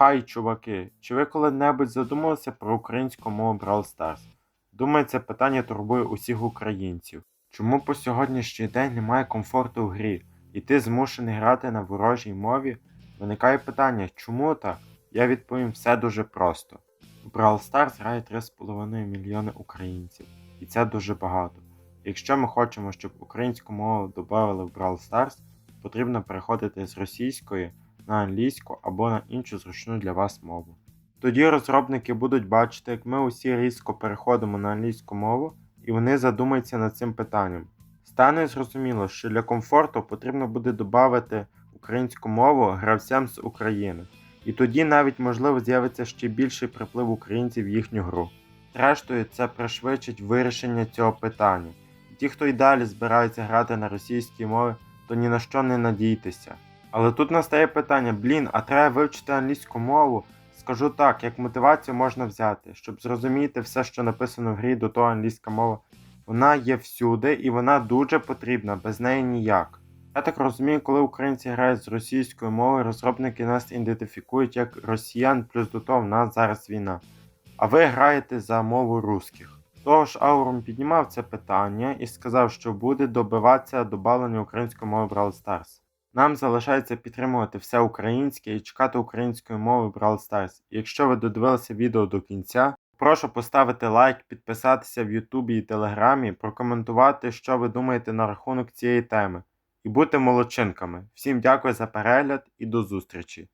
Хай, чуваки, чи ви коли-небудь задумалися про українську мову Brawl Stars? Думаю, це питання турбує усіх українців. Чому по сьогоднішній день немає комфорту в грі, і ти змушений грати на ворожій мові? Виникає питання, чому так? Я відповім все дуже просто. В Brawl Stars грає 3,5 мільйони українців, і це дуже багато. Якщо ми хочемо, щоб українську мову додали в Brawl Stars, потрібно переходити з російської на англійську або на іншу зручну для вас мову. Тоді розробники будуть бачити, як ми усі різко переходимо на англійську мову, і вони задумаються над цим питанням. Стане зрозуміло, що для комфорту потрібно буде додати українську мову гравцям з України. І тоді навіть можливо з'явиться ще більший приплив українців в їхню гру. Зрештою, це пришвидшить вирішення цього питання. Ті, хто й далі збирається грати на російській мові, то ні на що не надійтеся. Але тут настає питання: блін, а треба вивчити англійську мову. Скажу так, як мотивацію можна взяти, щоб зрозуміти все, що написано в грі, до того англійська мова. Вона є всюди і вона дуже потрібна, без неї ніяк. Я так розумію, коли українці грають з російською мовою, розробники нас ідентифікують як росіян, плюс до того в нас зараз війна. А ви граєте за мову русських. Того ж Аурум піднімав це питання і сказав, що буде добиватися добавлення української мови Brawl Stars. Нам залишається підтримувати все українське і чекати української мови Brawl Stars. Якщо ви додивилися відео до кінця, прошу поставити лайк, підписатися в Ютубі і Телеграмі, прокоментувати, що ви думаєте на рахунок цієї теми. І бути молодчинками. Всім дякую за перегляд і до зустрічі!